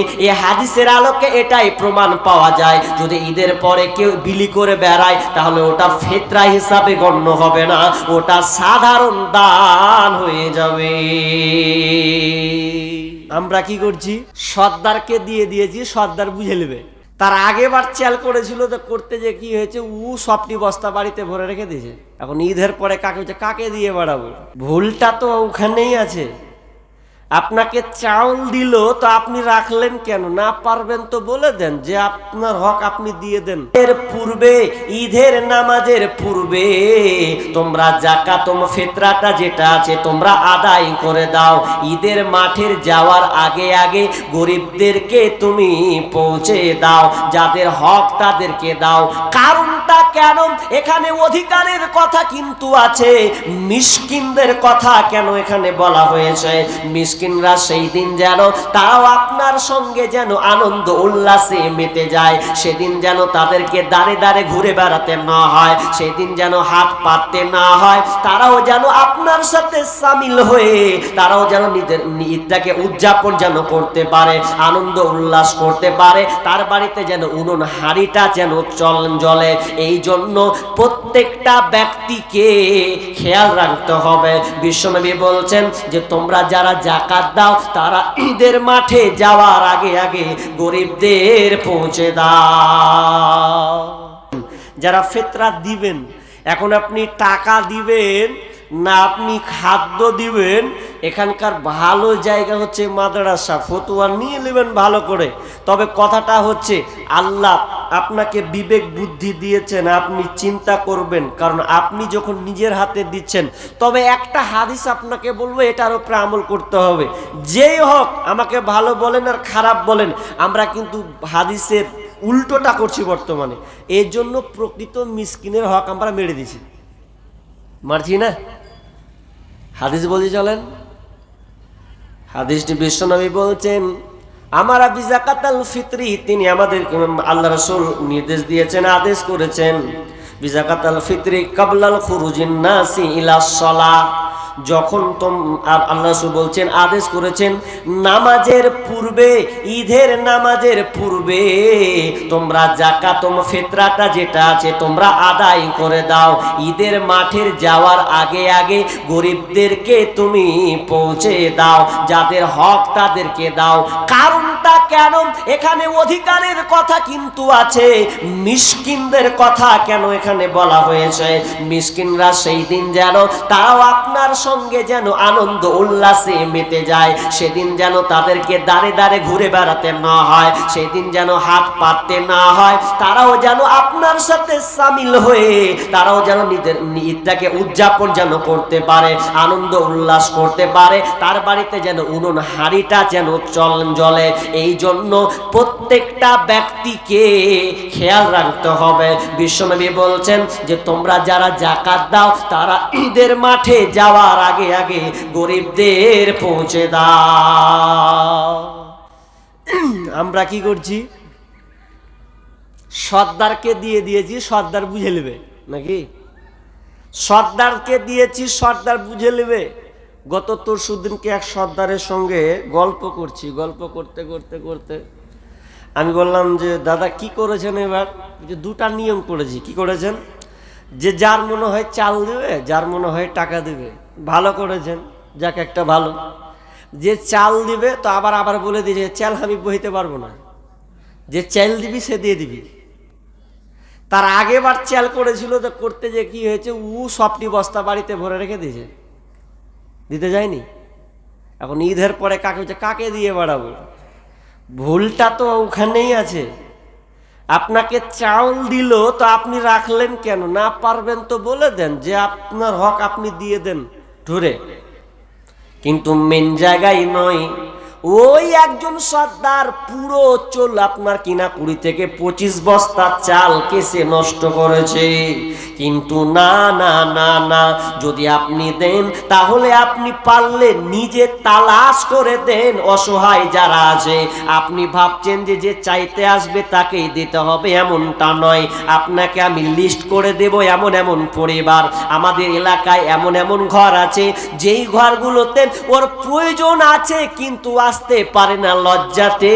এই হাদিসের আলোকে এটাই প্রমাণ পাওয়া যায়। যদি ঈদের পরে কেউ বিলি করে বেড়ায়, তাহলে ওটা ফেতরা হিসাবে গণ্য হবে না। ওটা সাধারণ দান হয়ে যাবে। আমরা কি করছি? সর্দারকে দিয়ে দিয়েছি, সর্দার বুঝে নেবে। তার আগেবার চ্যাল করেছিল তো করতে যে কি হয়েছে, উ সবটি বস্তা বাড়িতে ভরে রেখে দিয়েছে। এখন ঈদের পরে কাকে হচ্ছে, কাকে দিয়ে বাড়াবো? ভুলটা তো ওখানেই আছে। আপনাকে চাউল দিল, তো আপনি রাখলেন কেন? না পারবেন তো বলে দেন, যে আপনার হক আপনি দিয়ে দেন। এর পূর্বে, ঈদের নামাজের পূর্বে, তোমরা জাকাতম ফেতরাটা যেটা আছে, তোমরা আদায় করে দাও। ঈদের মাঠের যাওয়ার আগে আগে গরিবদেরকে তুমি পৌঁছে দাও, যাদের হক তাদেরকে দাও। কারণটা কেন? এখানে অধিকারের কথা কিন্তু আছে। মিসকিনদের কথা কেন এখানে বলা হয়েছে? মিসকিনরা সেই দিন যেন, তারাও আপনার সঙ্গে যেন আনন্দ, উল্লাসে মেতে যায়। সেদিন যেন তাদেরকে দাঁড়ে দাঁড়ে ঘুরে বেড়াতে না হয়। সেদিন যেন হাত পাততে না হয়। তারাও যেন আপনার সাথে সামিল হয়ে, তারাও যেন নিজের ঈদটাকে উদযাপন যেন করতে পারে, আনন্দ উল্লাস করতে পারে। তার বাড়িতে যেন উনুন হাড়িটা যেন চল জ্বলে। এই জন্য প্রত্যেকটা ব্যক্তিকে খেয়াল রাখতে হবে। বিশ্বনবী বলছেন যে, তোমরা যারা জাকাত দাও, তারা ঈদের মাঠে যাওয়ার আগে আগে গরিবদের পৌঁছে দাও। যারা ফেতরা দিবেন, এখন আপনি টাকা দিবেন, না আপনি খাদ্য দিবেন এখানকার ভালো জায়গা হচ্ছে মাদ্রাসা, ফতুয়া নিয়ে নেবেন ভালো করে। তবে কথাটা হচ্ছে, আল্লাহ আপনাকে বিবেক বুদ্ধি দিয়েছেন, আপনি চিন্তা করবেন, কারণ আপনি যখন নিজের হাতে দিচ্ছেন, তবে একটা হাদিস আপনাকে বলব এটার উপরে আমল করতে হবে। যেই হোক, আমাকে ভালো বলেন আর খারাপ বলেন, আমরা কিন্তু হাদিসের উল্টোটা করছি বর্তমানে। এর জন্য প্রকৃত মিসকিনের হক আমরা মেরে দিছি। মারছি না? হাদিস বলছি চলেন। হাদিসটি বিশ্বনবী বলছেন, আমার আবি জাকাতাল ফিতরি তিনি আমাদের আল্লাহ রসুল নির্দেশ দিয়েছেন, আদেশ করেছেন বিজাকাতাল ফিতরি কাবলাল খুরুজিন নাসি ইলা সলা। যখন তোম আল্লাহ বলছেন, আদেশ করেছেন, নামাজের পূর্বে, ঈদের নামাজের পূর্বে তোমরা জাকাতম ফেতরাটা যেটা আছে তোমরা আদায় করে দাও। ঈদের মাঠের যাওয়ার আগে আগে গরিবদেরকে তুমি পৌঁছে দাও, যাদের হক তাদেরকে দাও। কারণটা কেন? এখানে অধিকারের কথা কিন্তু আছে, মিসকিনদের কথা কেন এখানে বলা হয়েছে? মিসকিনরা সেই দিন যেন তাও আপনার সঙ্গে যেন আনন্দ উল্লাসে মেতে যায়। সেদিন যেন তাদেরকে দাঁড়ে দাঁড়ে ঘুরে বেড়াতে না হয়, সেদিন যেন হাত পাততে না হয়। তারাও যেন আপনার সাথে সামিল হয়ে, তারাও যেন নিজের ঈদটাকে উদযাপন যেন করতে পারে, আনন্দ উল্লাস করতে পারে। তার বাড়িতে যেন উনুন হাড়িটা যেন চল জ্বলে এই জন্য প্রত্যেকটা ব্যক্তিকে খেয়াল রাখতে হবে। বিশ্বনবী বলছেন যে, তোমরা যারা জাকাত দাও, তারা ঈদের মাঠে যাওয়ার আগে আগে গরিবদের পৌঁছে দাও। আমরা কি করছি? সর্দারকে দিয়ে দিয়েছি, সর্দার বুঝে নেবে, নাকি? সর্দারকে দিয়েছি, সর্দার বুঝে নেবে। গত তোর সুদিনকে এক সর্দারের সঙ্গে গল্প করছি, গল্প করতে করতে করতে। আমি বললাম যে, দাদা, কি করেছেন এবার? যে দুটা নিয়ম করেছি। কি করেছেন? যে, যার মনে হয় চাল দেবে, যার মনে হয় টাকা দেবে। ভালো করেছেন, যাক একটা ভালো। যে চাল দিবে, তো আবার আবার বলে দিয়েছে, চাল আমি বহিতে পারব না। যে চাল দিবি, সে দিয়ে দিবি। তার আগেবার চাল করেছিল, তো করতে যে কি হয়েছে, উ সবটি বস্তা বাড়িতে ভরে রেখে দিয়েছে। দিতে যায়নি? এখন ঈদের পরে কাকে হচ্ছে কাকে দিয়ে বাড়াবো? ভুলটা তো ওখানেই আছে। আপনাকে চাউল দিল, তো আপনি রাখলেন কেন? না পারবেন তো বলে দেন, যে আপনার হক আপনি দিয়ে দেন। ধরে কিন্তু মেন জায়গায় নয় ওই একজন সর্দার, পুরো চোল আপনার কিনা কুড়ি থেকে পঁচিশ বস্তা চাল কেসে নষ্ট করেছে। কিন্তু না না না না, যদি আপনি দেন, তাহলে আপনি পারলে নিজে তালাশ করে দেন, অসহায় যারা আছে। আপনি ভাবছেন যে যে চাইতে আসবে তাকেই দিতে হবে, এমনটা নয়। আপনাকে আমি লিস্ট করে দেব এমন এমন পরিবার। আমাদের এলাকায় এমন এমন ঘর আছে, যেই ঘরগুলোতে ওর প্রয়োজন আছে, কিন্তু বাঁচতে পারে না লজ্জাতে।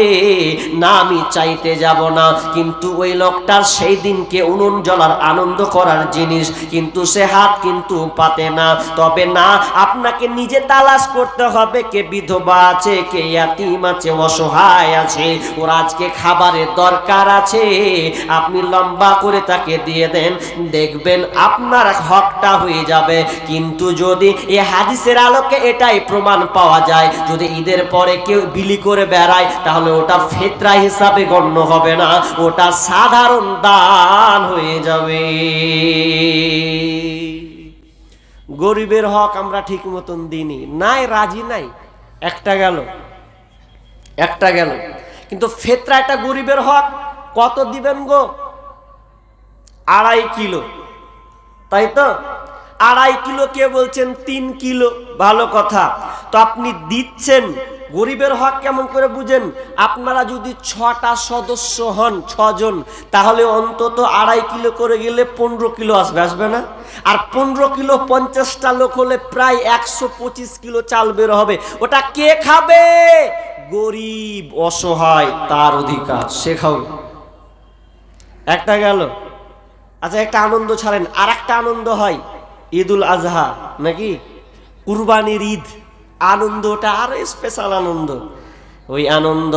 না, আমি চাইতে যাব না। কিন্তু ওই লোকটার সেই দিনকে উনুন জ্বলার আনন্দ করার জিনিস, কিন্তু সে হাত কিন্তু পাতে না। তবে না, আপনাকে নিজে তালাশ করতে হবে কে বিধবা আছে, কে ইয়াতিম আছে, অসহায় আছে, ওর আজকে খাবারের দরকার আছে। আপনি লম্বা করে তাকে দিয়ে দেন, দেখবেন আপনার হকটা হয়ে যাবে। কিন্তু যদি এ হাদিসের আলোকে এটাই প্রমাণ পাওয়া যায়, যদি ঈদের পরে কেউ বিলি করে বেড়ায়, তাহলে ওটা ফেতরা হিসাবে গণ্য হবে না। ওটা সাধারণ দান হয়ে যাবে। গরিবের হক আমরা ঠিক মতন দিইনি। নাই, রাজি নাই। একটা গেল। একটা গেল। কিন্তু ফেতরা একটা গরিবের হক, কত দিবেন গো? আড়াই কিলো। তাই তো? আড়াই কিলো কে বলছেন? তিন কিলো। ভালো কথা। তো আপনি দিচ্ছেন। গরিবের হক কেমন করে বুঝেন? আপনারা যদি ছটা সদস্য হন, ছজন, তাহলে অন্তত আড়াই কিলো করে গেলে পনেরো কিলো আসবে আসবে না? আর পনেরো কিলো পঞ্চাশটা লোক হলে প্রায় একশো পঁচিশ কিলো চাল বের হবে। ওটা কে খাবে? গরিব, অসহায়, তার অধিকার। সে খাবে। একটা গেল। আচ্ছা একটা আনন্দ ছাড়েন। আর একটা আনন্দ হয় ঈদুল আজহা, নাকি? কুরবানির ঈদ। আনন্দটা আরও স্পেশাল আনন্দ। ওই আনন্দ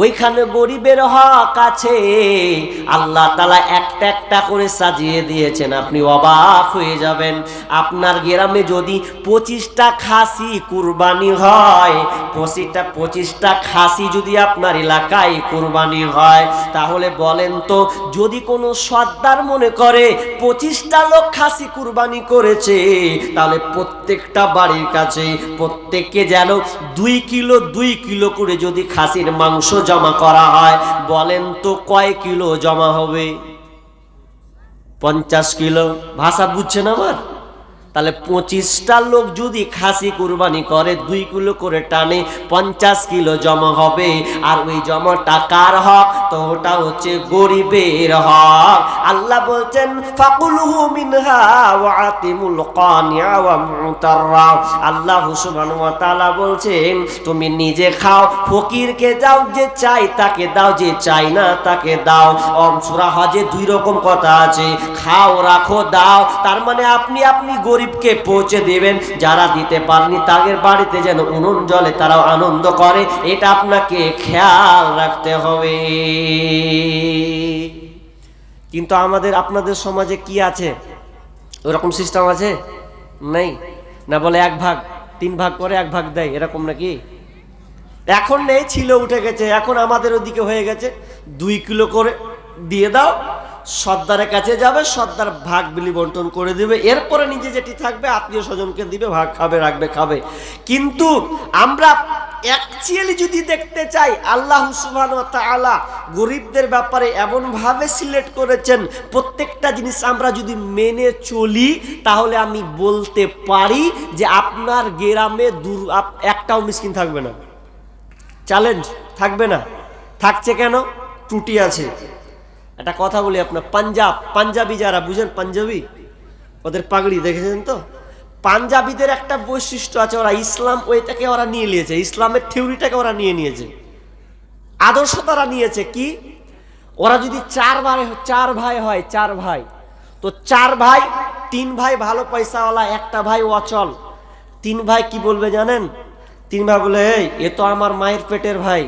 ওইখানে গরিবের হক আছে। আল্লাহ তালা একটা একটা করে সাজিয়ে দিয়েছেন, আপনি অবাক হয়ে যাবেন। আপনার গ্রামে যদি পঁচিশটা খাসি কুরবানি হয়, পঁচিশটা পঁচিশটা খাসি যদি আপনার এলাকায় কুরবানি হয়, তাহলে বলেন তো, যদি কোনো সর্দার মনে করে পঁচিশটা লোক খাসি কুরবানি করেছে, তাহলে প্রত্যেকটা বাড়ির কাছে প্রত্যেককে যেন দুই কিলো দুই কিলো করে যদি খাসির মাংস জমা করা হয়। বলেন তো কয় কিলো জমা হবে? পঞ্চাশ কিলো। ভাষা বুঝছেন আমার? তাহলে পঁচিশটা লোক যদি খাসি কুরবানি করে, দুই কিলো করে টানে, পঞ্চাশ কিলো জমা হবে। আর ওই জমা টাকার হক? তো ওটা হচ্ছে গরিবের হক। আল্লাহ বলছেন, ফাকুলহু মিনহা ওয়া কানিয়া ওয়া মুতাররা। আল্লাহ সুবহানাহু ওয়া তাআলা বলছেন, তুমি নিজে খাও, ফকিরকে দাও যে চাই তাকে দাও যে চাই না, তাকে দাও। অম সূরা হজে দুই রকম কথা আছে। খাও, রাখো, দাও। তার মানে আপনি আপনি গরিবকে পৌঁছে দেবেন, যারা দিতে পারেনি তাদের বাড়িতে যেন উনুন জলে তারাও আনন্দ করে। এটা আপনাকে খেয়াল রাখতে হবে। কিন্তু আমাদের, আপনাদের সমাজে কি আছে? ওরকম সিস্টেম আছে? নেই? না বলে এক ভাগ, তিন ভাগ করে এক ভাগ দেয়, এরকম নাকি? এখন নেই, ছিল, উঠে গেছে। এখন আমাদের ওদিকে হয়ে গেছে। দুই কিলো করে দিয়ে দাও সর্দারের কাছে যাবে, সর্দার ভাগ বিলি বন্টন করে দিবে, এরপরে নিজে যেটি থাকবে, আত্মীয় স্বজনকে দিবে, ভাগ খাবে, রাখবে, খাবে। কিন্তু আমরা অ্যাকচুয়ালি যদি দেখতে চাই, আল্লাহ সুবহান তাআলা গরিবদের ব্যাপারে এমনভাবে সিলেক্ট করেছেন, প্রত্যেকটা জিনিস আমরা যদি মেনে চলি, তাহলে আমি বলতে পারি যে আপনার গ্রামে দূর একটাও মিসকিন থাকবে না। চ্যালেঞ্জ থাকবে না। থাকছে কেন? ত্রুটি আছে। একটা কথা বলি আপনার, পাঞ্জাব, পাঞ্জাবি যারা বুঝেন, পাঞ্জাবি? ওদের পাগড়ি দেখেছেন তো? পাঞ্জাবিদের একটা বৈশিষ্ট্য আছে, ওরা ইসলাম ওইটাকে ওরা নিয়ে নিয়েছে, ইসলামের থিওরিটাকে ওরা নিয়ে নিয়েছে। আদর্শ তারা নিয়েছে কি? ওরা যদি চার ভাই চার ভাই হয়, চার ভাই, তো চার ভাই, তিন ভাই ভালো পয়সাওয়ালা, একটা ভাই অচল। তিন ভাই কি বলবে জানেন? তিন ভাই বলে, এই, এ তো আমার মায়ের পেটের ভাই।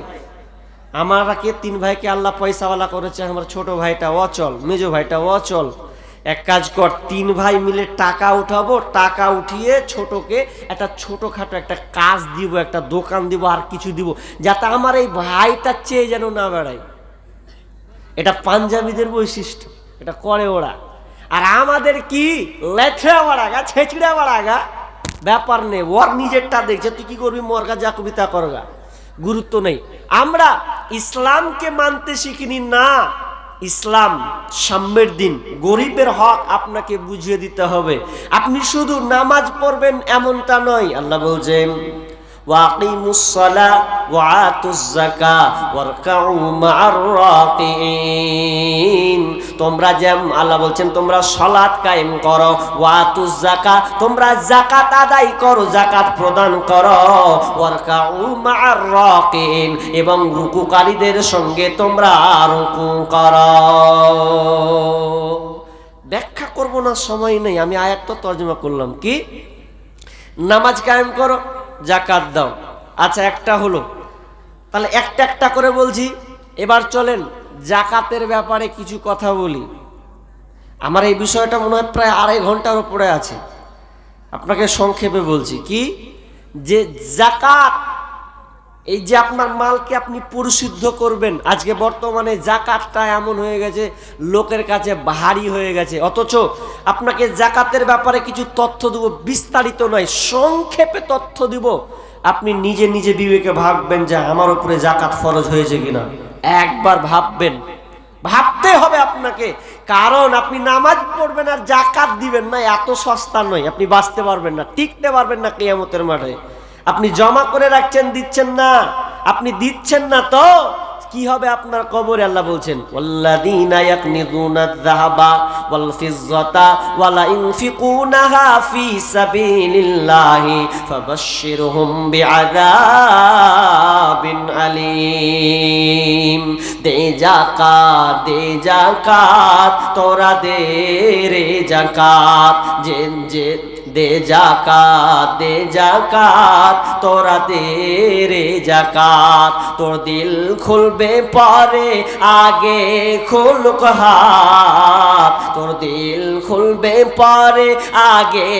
আমারাকে তিন ভাইকে আল্লাহ পয়সাওয়ালা করেছে, আমার ছোট ভাইটা অচল, মেজ ভাইটা অচল। এক কাজ কর, তিন ভাই মিলে টাকা উঠাবো, টাকা উঠিয়ে ছোটকে একটা ছোটখাটো একটা কাজ দিব, একটা দোকান দিব, আর কিছু দিব, যাতে আমার এই ভাইটা চেয়ে যেন না বেড়ায়। এটা পাঞ্জাবিদের বৈশিষ্ট্য, এটা করে ওরা। আর আমাদের কি? লেছড়া বাড়াগা ছেঁচড়া বাড়াগা ব্যাপার নেই, ওর নিজেরটা দেখছে, তুই কি করবি? মরগা, যা কবিতা করগা। গুরুত্ব নেই। আমরা ইসলামকে মানতে শিখিনি, না। ইসলাম সাম্যের দিন। গরিবের হক আপনাকে বুঝিয়ে দিতে হবে। আপনি শুধু নামাজ পড়বেন এমনটা নয়। আল্লাহ বলছেন وأقيموا الصلاة وآتوا الزكاة واركعوا مع الراكعين তোমরা যেম আল্লাহ বলছেন তোমরা সলাৎ কায়েম করো ওয়াতু জাকা তোমরা জাকাত আদায় করো জাকাত প্রদান করো ওয়ারকাউ মা'আর রাকিন এবং রুকুকারীদের সঙ্গে তোমরা রুকু করো ব্যাখ্যা করব না সময় নেই আমি আয়াতটা তর্জমা করলাম কি নামাজ কায়েম করো জাকাত দাও। আচ্ছা একটা হলো। তাহলে একটা একটা করে বলছি। এবার চলেন জাকাতের ব্যাপারে কিছু কথা বলি। আমার এই বিষয়টা মনে হয় প্রায় আড়াই ঘণ্টার উপরে আছে। আপনাকে সংক্ষেপে বলছি। কি? যে জাকাত এই যে আপনার মালকে আপনি পরিশুদ্ধ করবেন, আজকে বর্তমানে জাকাতটা এমন হয়ে গেছে, লোকের কাছে ভারী হয়ে গেছে। অথচ আপনাকে জাকাতের ব্যাপারে কিছু তথ্য দেব, বিস্তারিত নয়, সংক্ষেপে তথ্য দিব। আপনি নিজে নিজে বিবেকে ভাববেন যে আমার উপরে জাকাত ফরজ হয়েছে কিনা। একবার ভাববেন। ভাবতে হবে আপনাকে, কারণ আপনি নামাজ পড়বেন আর জাকাত দিবেন না, এত সস্তা নয়, আপনি বাঁচতে পারবেন না, টিকতে পারবেন না কেয়ামতের মাঠে। আপনি জমা করে রাখছেন, দিচ্ছেন না। আপনি দিচ্ছেন না তো, কি হবে আপনার কবরে? আল্লাহ বলছেন, ওয়াল্লাযীনা ইয়াকনিযুনা আয-যাহাবা ওয়াল ফিজ্জাতা ওয়ালা ইনফিকুনাহা ফি সাবিলিল্লাহি ফাবাশশিরহুম বিআযাবিন আলীম। দে জাকাত দে জাকাত তোরা দে রে জাকাত যে যে দে জাকাত দে জাকাত, তোরা দে রে জাকাত। তোর দিল খুলবে পরে, আগে খুলক হাত। তোর দিল খুলবে পরে, আগে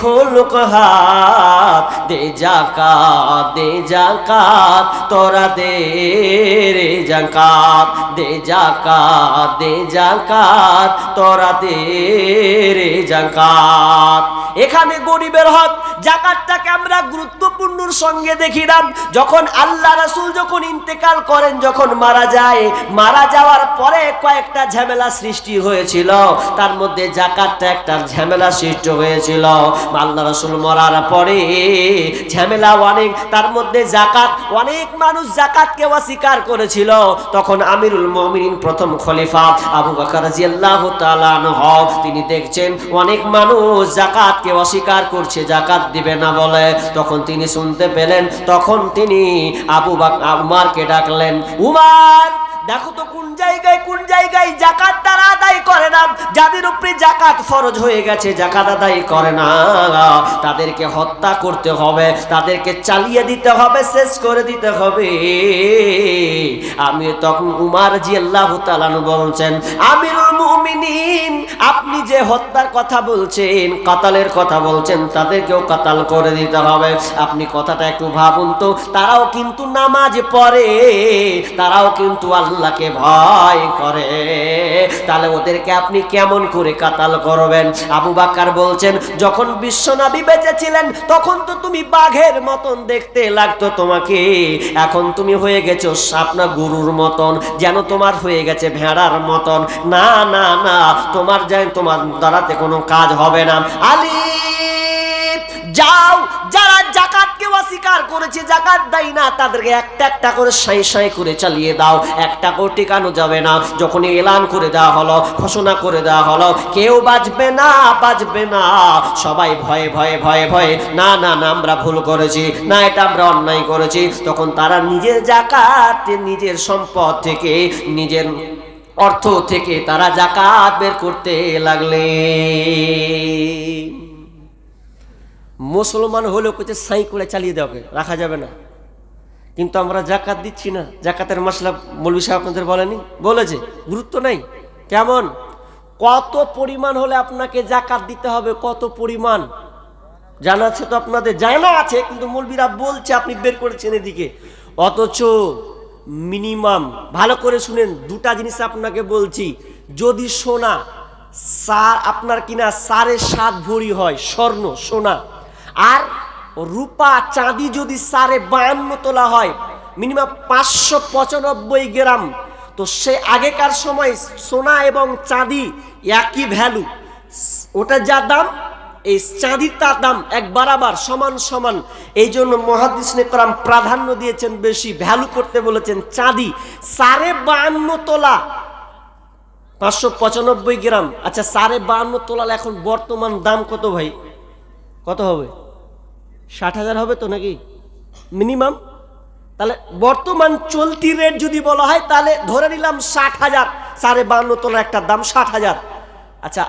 খুলক হাত। দে জাকাত দে জাকাত, তোরা দে রে জাকাত। দে জাকাত দে জাকাত, তোরা দে রে জাকাত। এখানে গরিবের হক। জাকাতটাকে আমরা গুরুত্বপূর্ণর সঙ্গে দেখিলাম। যখন আল্লাহ রাসূল যখন ইন্তেকাল করেন, যখন মারা যায়, মারা যাওয়ার পরে কয়েকটা ঝামেলা সৃষ্টি হয়েছিল। তার মধ্যে জাকাতটা একটা ঝামেলা সৃষ্টি হয়েছিল। আল্লাহ রাসূল মরার পরে ঝামেলা অনেক, তার মধ্যে জাকাত, অনেক মানুষ জাকাতকে অস্বীকার করেছিল। তখন আমিরুল মমিন প্রথম খলিফা আবু বকর রাদিয়াল্লাহু তাআলা আনহু, তিনি দেখছেন অনেক মানুষ জাকাতকে অস্বীকার করছে, জাকাত দিবে না বলে। তখন তিনি শুনতে পেলেন, তখন তিনি আবু উমারকে ডাকলেন, উমার, দেখো তো কোন জায়গায় কোন জায়গায় জাকাত তারা আদায় করে না। যাদের উপরে জাকাত ফরজ হয়ে গেছে, জাকাত আদায় করে না। তাদেরকে হত্যা করতে হবে, তাদেরকে চালিয়ে দিতে হবে, শেষ করে দিতে হবে। আমি তখন উমার জি আল্লাহ তালানু বলছেন, আমিরুল আপনি যে হত্যার কথা বলছেন, কাতালের কথা বলছেন, তাদেরকেও কাতাল করে দিতে হবে। আপনি কথাটা একটু ভাবুন তো, তারাও কিন্তু নামাজ পড়ে, তারাও কিন্তু আল্লাহকে ভয় করে। তাহলে ওদেরকে আপনি কেমন করে কাতাল করবেন? আবু বাক্কার বলছেন, যখন বিশ্বনবী বেঁচে ছিলেন, তখন তো তুমি বাঘের মতন দেখতে লাগতো তোমাকে। এখন তুমি হয়ে গেছো সাপনা গরুর মতন, যেন তোমার হয়ে গেছে ভেড়ার মতন। না না না, তোমার যাই তোমার দ্বারাতে কোনো কাজ হবে না। আলী, যাও, যারা জাকাতকে অস্বীকার করেছে, জাকাত দেয় না, তাদেরকে একটা একটা করে সাই সাই করে চালিয়ে দাও। একটা করে টিকানো যাবে না। যখন এলান করে দেওয়া হলো, ঘোষণা করে দেওয়া হলো, কেউ বাঁচবে না বাঁচবে না। সবাই ভয়ে ভয়ে ভয়ে ভয়ে, না না না, আমরা ভুল করেছি, না, এটা আমরা অন্যায় করেছি। তখন তারা নিজের জাকাত, নিজের সম্পদ থেকে নিজের অর্থ থেকে তারা জাকাত বের করতে লাগলে। মুসলমান হলেও কোচে সাই করে চালিয়ে দেওয়া রাখা যাবে না। কিন্তু আমরা জাকাত দিচ্ছি না। জাকাতের মশলা মৌলবি সাহেব আপনাদের বলেনি? বলেছে, গুরুত্ব নাই। কেমন? কত পরিমাণ হলে আপনাকে জাকাত দিতে হবে, কত পরিমাণ? জানা আছে তো আপনাদের, জানা আছে, কিন্তু মৌলবীরা বলছে, আপনি বের করেছেন এদিকে। অথচ মিনিমাম। ভালো করে শুনেন, দুটা জিনিস আপনাকে বলছি। যদি সোনা, সার, আপনার কিনা সাড়ে সাত ভরি হয়, স্বর্ণ, সোনা। আর রূপা চাঁদি যদি সাড়ে বায়ান্ন তোলা হয়, মিনিমাম পাঁচশো পঁচানব্বই গ্রাম, তো সে আগেকার সময় সোনা এবং চাঁদি একই ভ্যালু ওটা যা দাম? এই চাঁদির তার দাম এক বারাবার, সমান সমান। এই জন্য মহাদিস নেকরাম প্রাধান্য দিয়েছেন বেশি ভ্যালু করতে বলেছেন চাঁদি। সাড়ে বাহান্ন তোলা। পাঁচশো পঁচানব্বই গ্রাম। আচ্ছা সাড়ে বাহান্ন তোলার এখন বর্তমান দাম কত ভাই? কত হবে? ষাট হাজার হবে তো নাকি? মিনিমাম? তাহলে বর্তমান চলতি রেট যদি বলা হয়, তাহলে ধরে নিলাম ষাট হাজার। সাড়ে বান্ন তোলার একটা দাম ষাট হাজার। আচ্ছা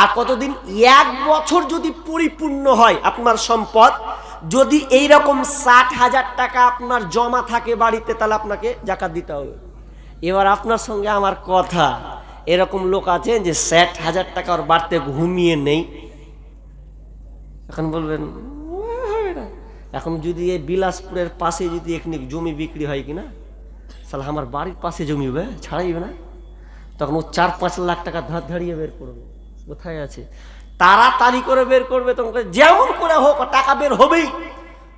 আর কতদিন? এক বছর যদি পরিপূর্ণ হয় আপনার সম্পদ, যদি এই রকম ষাট হাজার টাকা আপনার জমা থাকে বাড়িতে, তাহলে আপনাকে জাকাত দিতে হবে। এবার আপনার সঙ্গে আমার কথা। এরকম লোক আছে যে ষাট হাজার টাকা ওর বাড়তে ঘুমিয়ে নেই। এখন বলবেন। এখন যদি এই বিলাসপুরের পাশে যদি এখানে জমি বিক্রি হয় কিনা, তাহলে আমার বাড়ির পাশে জমি হবে, ছাড়াইবে না। তখন ও চার পাঁচ লাখ টাকা ধার ধারিয়ে বের করবে। কোথায় আছে? তাড়াতাড়ি করে বের করবে তোমাকে যেমন করে হোক, টাকা বের হবেই।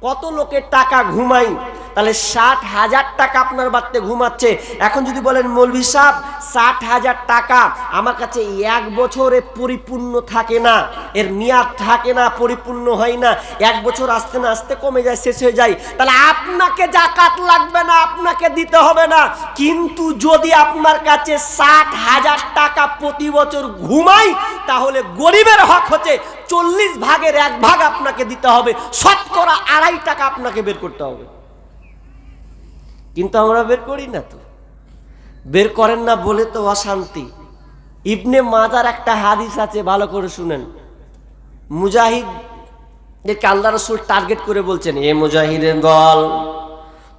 কত লোকের টাকা ঘুমাই তাহলে ষাট হাজার টাকা আপনার বাড়িতে ঘুমাচ্ছে। এখন যদি বলেন, মৌলভী সাহেব, ষাট হাজার টাকা আমার কাছে এক বছরে পরিপূর্ণ থাকে না, এর মেয়াদ থাকে না, পরিপূর্ণ হয় না, এক বছর আসতে না আসতে কমে যায়, শেষ হয়ে যায়, তাহলে আপনাকে জাকাত লাগবে না, আপনাকে দিতে হবে না। কিন্তু যদি আপনার কাছে ষাট হাজার টাকা প্রতি বছর ঘুমাই, তাহলে গরিবের হক হচ্ছে চল্লিশ ভাগের এক ভাগ আপনাকে দিতে হবে, শতকরা আড়াই টাকা আপনাকে বের করতে হবে। কিন্তু আমরা বের করি না তো। বের করেন না বলে তো অশান্তি। ইবনে মাজার একটা হাদিস আছে, ভালো করে শুনেন। মুজাহিদ আল্লাহ রসুল টার্গেট করে বলছেন, এ মুজাহিদের দল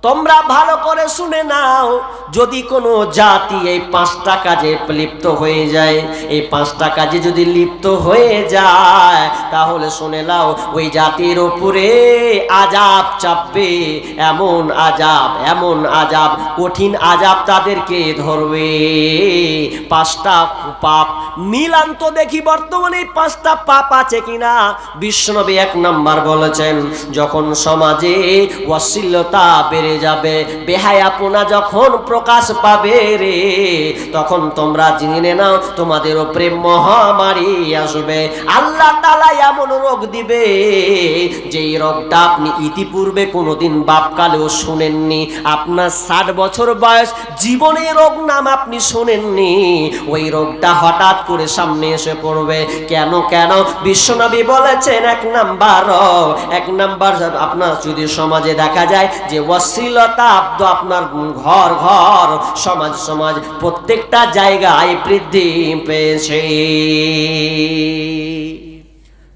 তোমরা ভালো করে শুনে নাও, যদি কোনো জাতি এই পাঁচটা কাজে লিপ্ত হয়ে যায়, এই পাঁচটা কাজে যদি লিপ্ত হয়ে যায়, তাহলে শুনে নাও, ওই জাতির ওপরে আজাব চাপবে, এমন আজাব এমন আজাব কঠিন আজাব তাদেরকে ধরবে। পাঁচটা পাপ, মিলান তো দেখি বর্তমানে পাঁচটা পাপ আছে কিনা? বিশ্বনবী এক নাম্বার বলেছেন, যখন সমাজে অশ্লীলতা বেড়ে যাবে। বেহায়াপনা যখন প্রকাশ পাবে রে, তখন তোমরা জেনে নাও তোমাদের উপরে মহামারী আসবে। আল্লাহ তালা এমন রোগ দিবে, যেই রোগটা আপনি ইতিপূর্বে কোনোদিন বাপকালেও শুনেননি। আপনার ষাট বছর বয়স জীবনে রোগ নাম আপনি শোনেননি। ওই রোগটা হঠাৎ করে সামনে এসে পড়বে। কেন কেন? বিশ্বনবী বলেছেন, এক নাম্বার এক নাম্বার আপনার যদি সমাজে দেখা যায় যে অশ্লীলতা আব্দ আপনার ঘর ঘর, সমাজ সমাজ, প্রত্যেকটা জায়গায় বৃদ্ধি পেয়েছে।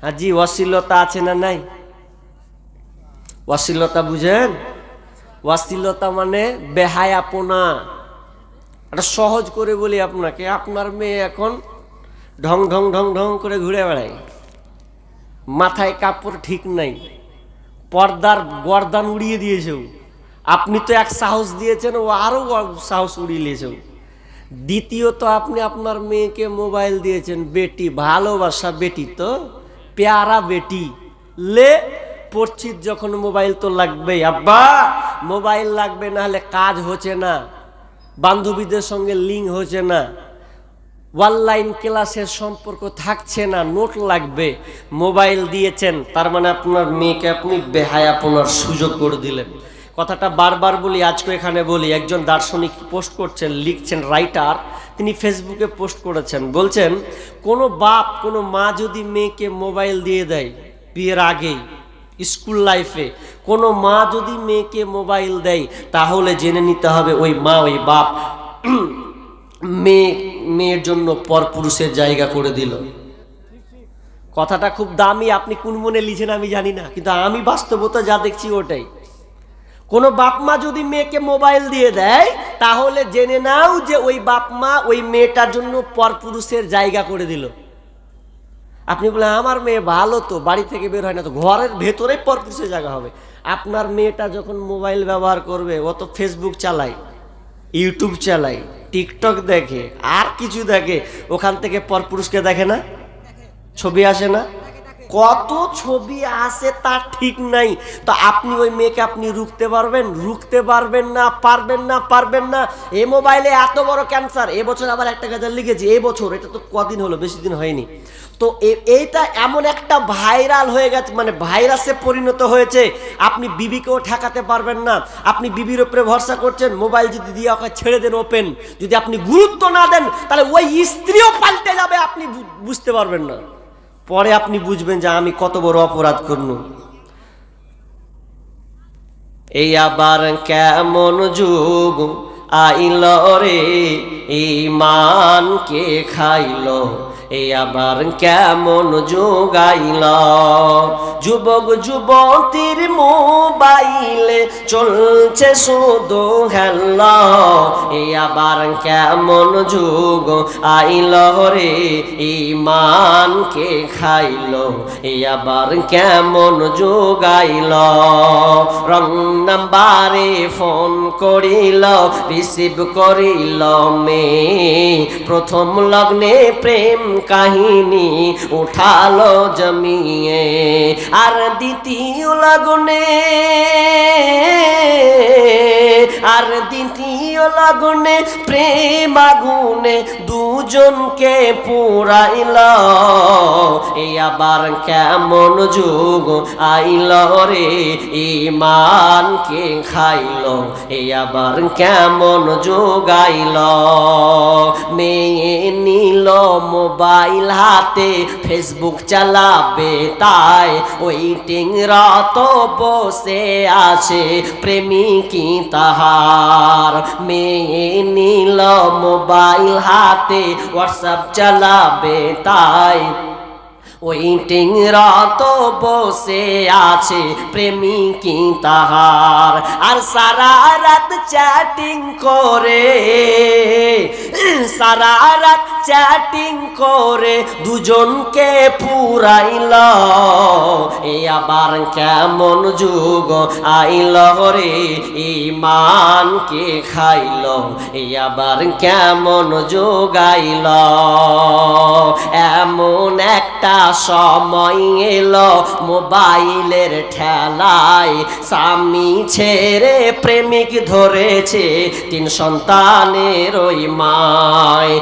হাজি অশ্লীলতা আছে না নাই? অশ্লীলতা বুঝেন? অশ্লীলতা মানে বেহায়াপনা। একটা সহজ করে বলি আপনাকে, আপনার মেয়ে এখন ঢং ঢং ঢং ঢং করে ঘুরে বেড়ায়। মাথায় কাপড় ঠিক নাই, পর্দার গর্দান উড়িয়ে দিয়েছে। আপনি তো এক সাহস দিয়েছেন, ও আরও সাহস উড়িয়ে নিয়েছে। ও। দ্বিতীয়ত, আপনি আপনার মেয়েকে মোবাইল দিয়েছেন, বেটি, ভালোবাসা বেটি তো, পেয়ারা বেটি। লে, পড়ছি যখন মোবাইল তো লাগবেই। আব্বা, মোবাইল লাগবে না হলে কাজ হচ্ছে না। বান্ধবীদের সঙ্গে লিঙ্ক হচ্ছে না। অনলাইন ক্লাসের সম্পর্ক থাকছে না, নোট লাগবে। মোবাইল দিয়েছেন, তার মানে আপনার মেয়েকে আপনি বেহায়াপনার সুযোগ করে দিলেন। কথাটা বারবার বলি, আজকে এখানে বলি, একজন দার্শনিক পোস্ট করছেন, লিখছেন রাইটার, তিনি ফেসবুকে পোস্ট করেছেন, বলছেন, কোনো বাপ, কোনো মা যদি মেয়েকে মোবাইল দিয়ে দেয় বিয়ের আগেই, স্কুল লাইফে, কোনো মা যদি মেয়েকে মোবাইল দেয়, তাহলে জেনে নিতে হবে ওই মা, ওই বাপ মেয়ে, মেয়ের জন্য পরপুরুষের জায়গা করে দিল। কথাটা খুব দামি, আপনি কোন মনে লিখেন আমি জানি না, কিন্তু আমি বাস্তবতা যা দেখছি ওটাই। কোনো বাপ মা যদি মেয়েকে মোবাইল দিয়ে দেয়, তাহলে জেনে নাও যে ওই বাপ মা ওই মেয়েটার জন্য পরপুরুষের জায়গা করে দিল। আপনি বলে আমার মেয়ে ভালো তো, বাড়ি থেকে বের হয় না তো, ঘরের ভেতরে পরপুরুষের জায়গা হবে। আপনার মেয়েটা যখন মোবাইল ব্যবহার করবে, ও তো ফেসবুক চালায় ইউটিউব চালায় টিকটক দেখে, আর কিছু দেখে, ওখান থেকে পরপুরুষকে দেখে না? ছবি আসে না? কত ছবি আসে তার ঠিক নাই। তো আপনি ওই মেয়েকে আপনি রুখতে পারবেন? রুখতে পারবেন না পারবেন না পারবেন না। এ মোবাইলে এত বড় ক্যান্সার এবছর আবার একটা গাজার লিখেছি এবছর এটা তো কদিন হলো, বেশি দিন হয়নি। তো এইটা এমন একটা ভাইরাল হয়ে গেছে মানে ভাইরাসে পরিণত হয়েছে। আপনি বিবিকেও ঠেকাতে পারবেন না। আপনি বিবির উপরে ভরসা করছেন, মোবাইল যদি দিয়ে ওকে ছেড়ে দেন ওপেন যদি আপনি গুরুত্ব না দেন, তাহলে ওই স্ত্রীও পাল্টে যাবে, আপনি বুঝতে পারবেন না। পরে আপনি বুঝবেন যে আমি কত বড় অপরাধ করল এই আবার কেমন যুগ আইল রে ইমানকে খাইল? এই আবার কেমন যুগ আইল যুবক যুবতীর মোবাইলে চলছে শুধু হেল এই আবার কেমন যুগ আইল রে, ইমানকে খাইল। এই আবার কেমন যুগ আইল রং নাম্বারে ফোন করিল, রিসিভ করিল মে প্রথম লগ্নে প্রেম কাহিনী উঠালো জমিয়ে। আর দ্বিতীয় লগ্নে, আর দ্বিতীয় লগ্নে প্রেম আগুনে দুজনকে পুরাইল। এই আবার কেমন যুগ আইল রে, ইমানকে খাইল। এই আবার কেমন যুগ আইল। মেয়ে নিল মোবাইল হাতে ফেসবুক চালাবে তাই ওয়েটিং রত বসে আছে। প্রেমিকি তাহার। মেয়ে নিল মোবাইল হাতে হোয়াটসঅ্যাপ চালাবে তাই। ওয়েটিং রত বসে আছে প্রেমিকি তাহার। আর সারা রাত চ্যাটিং করে, সারা রাত চ্যাটিং করে দুজনকে পুরাইল। এ আবার কেমন যুগ আইল রে ইমানকে খাইল। এ আবার কেমন যুগ আইল। এমন একটা সময় এলো মোবাইলের ঠেলায়। স্বামী ছেড়ে প্রেমিক ধরেছে তিন সন্তানের ওই মায়।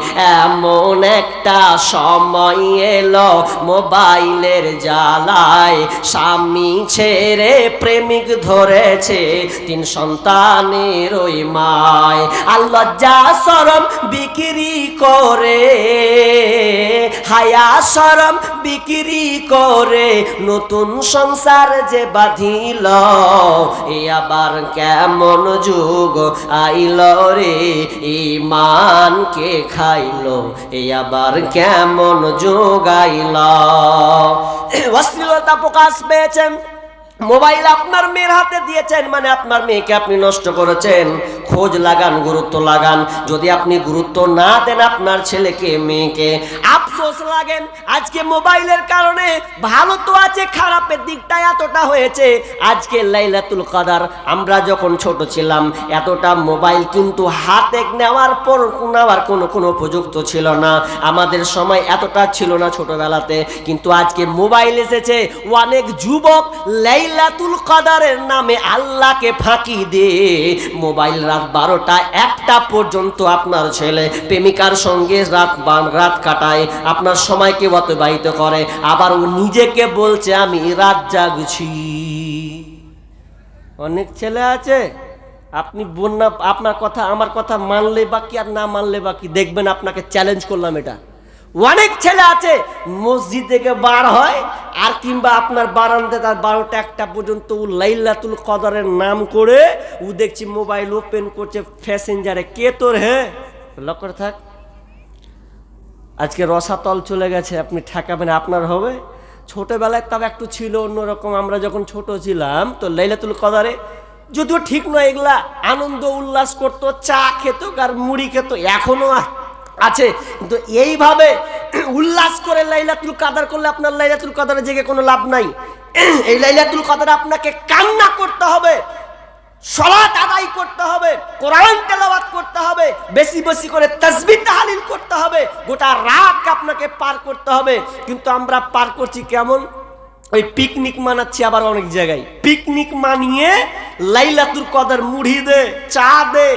এমন একটা সময় এলো মোবাইলের জ্বালায়। স্বামী ছেড়ে প্রেমিক ধরেছে তিন সন্তানের ওই মায়। আল্লাহ সরম বিক্রি করে, হায়া সরম বিক্রি করে, নতুন সংসার যে বাঁধিল, এ আবার কেমন যুগ আইল রে? ইমান ইমানকে খাইল, এ আবার কেমন যুগ আইল? অশ্লীলতা প্রকাশ পেয়েছেন। মোবাইল আপনার মেয়ের হাতে দিয়েছেন মানে আপনার মেয়েকে আপনি নষ্ট করেছেন। খোঁজ লাগান, গুরুত্ব লাগান। যদি আপনি গুরুত্ব না দেন আপনার ছেলেকে, মেয়েকে, আফসোস লাগেন। আজকে মোবাইলের কারণে ভালো তো আছে, খারাপের দিকটা এতটা হয়েছে। আজকে লাইলাতুল কাদার, আমরা যখন ছোট ছিলাম, এতটা মোবাইল কিন্তু হাতে নেওয়ার পর নেওয়ার কোনো কোনো উপযুক্ত ছিল না। আমাদের সময় এতটা ছিল না ছোটবেলাতে। কিন্তু আজকে মোবাইল এসেছে, অনেক যুবক লাইলাতুল কাদারের নামে আল্লাহকে ফাঁকি দিয়ে মোবাইল রাত বারোটা, একটা পর্যন্ত আপনার ছেলে প্রেমিকার সঙ্গে রাত বা- রাত কাটায়। আপনার সময়কে অতিবাহিত করে। আবার ও নিজেকে বলছে, আমি রাত জাগছি। অনেক ছেলে আছে। আপনি বন্যা আপনার কথা আমার কথা মানলে বাকি আর না মানলে বাকি দেখবেন আপনাকে চ্যালেঞ্জ করলাম এটা। অনেক ছেলে আছে, মসজিদ থেকে বার হয়, আর কিংবা আপনার বারান্দে তার বারোটা একটা পর্যন্ত ও লাইলাতুল কদরের নাম করে, ও দেখছি মোবাইল ওপেন করছে, প্যাসেঞ্জারে, কে তোর হে? লক্ষ্য থাক। আজকে রসাতল চলে গেছে, আপনি ঠেকাবেন, আপনার হবে। ছোটোবেলায় তবে একটু ছিল অন্যরকম, আমরা যখন ছোট ছিলাম, তো লাইলাতুল কদারে যদিও ঠিক নয়, এগুলা আনন্দ উল্লাস করতো, চা খেত, আর মুড়ি খেত এখনও আছে। কিন্তু এইভাবে উল্লাস করে লাইলাতুল কাদার করলে আপনার লাইলাতুল কাদারে জেগে কোনো লাভ নাই। এই লাইলাতুল কাদারে আপনাকে কান্না করতে হবে সলাত আদায় করতে হবে, কোরআন তেলাওয়াত করতে হবে, বেশি বেশি করে তাসবিহ তাহলিল করতে হবে, গোটা রাত আপনাকে পার করতে হবে। কিন্তু আমরা পার করছি কেমন? ওই পিকনিক মানাচ্ছি আবার অনেক জায়গায়। পিকনিক মানিয়ে লাইলাতুর কদর মুড়ি দে, চা দে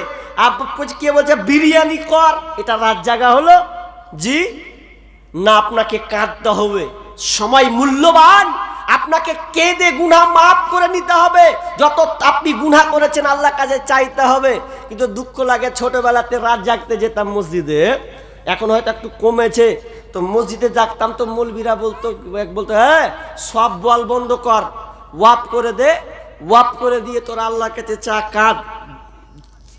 কে বলছে, বিরিয়ানি কর। এটা রাত জায়গা হলো। জি, না আপনাকে কাঁদতে হবে। সময় মূল্যবান। আপনাকে কেঁদে গুনাহ মাফ করে নিতে হবে। যত আপনি গুনাহ করেছেন আল্লাহ কাছে চাইতে হবে। কিন্তু দুঃখ লাগে, ছোটবেলাতে রাত জাগতে যেতাম মসজিদে। এখন হয়তো একটু কমেছে। তো মসজিদে জাগতাম তো মৌলবীরা বলতো বলতো হ্যাঁ সব বল বন্ধ কর। ওয়াপ করে দে। ওয়াপ করে দিয়ে তোরা আল্লাহর কাছে চা কাঁদ।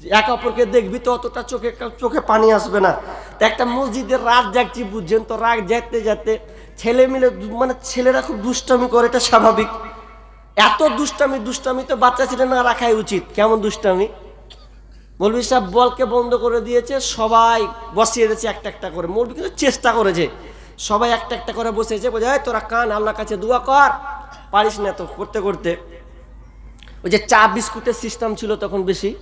এক অপরকে দেখবি তো অতটা চোখে চোখে পানি আসবে না। তো একটা মসজিদের রাত জাগছি, বুঝছেন তো? রাগ যেতে যেতে ছেলে মিলে মানে ছেলেরা খুব দুষ্টামি করে, এটা স্বাভাবিক। এত দুষ্টামি দুষ্টামি তো বাচ্চা ছেলে না রাখাই উচিত। কেমন দুষ্টামি? মৌলভী সাহেব বলকে বন্ধ করে দিয়েছে, সবাই বসিয়ে দিয়েছে একটা একটা করে। মৌলভী কিন্তু চেষ্টা করেছে। সবাই একটা একটা করে বসেছে বোঝা "এই তোরা কান, আল্লাহর কাছে দোয়া কর। পারিস না তো করতে করতে। ওই যে চা বিস্কুটের সিস্টেম ছিল তখন বেশি।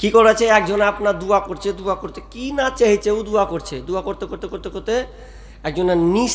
কি করেছে? একজন আপনার দোয়া করছে, দোয়া করতে কি না চেয়েছে ও দোয়া করছে। দোয়া করতে করতে করতে করতে একজনের নিচ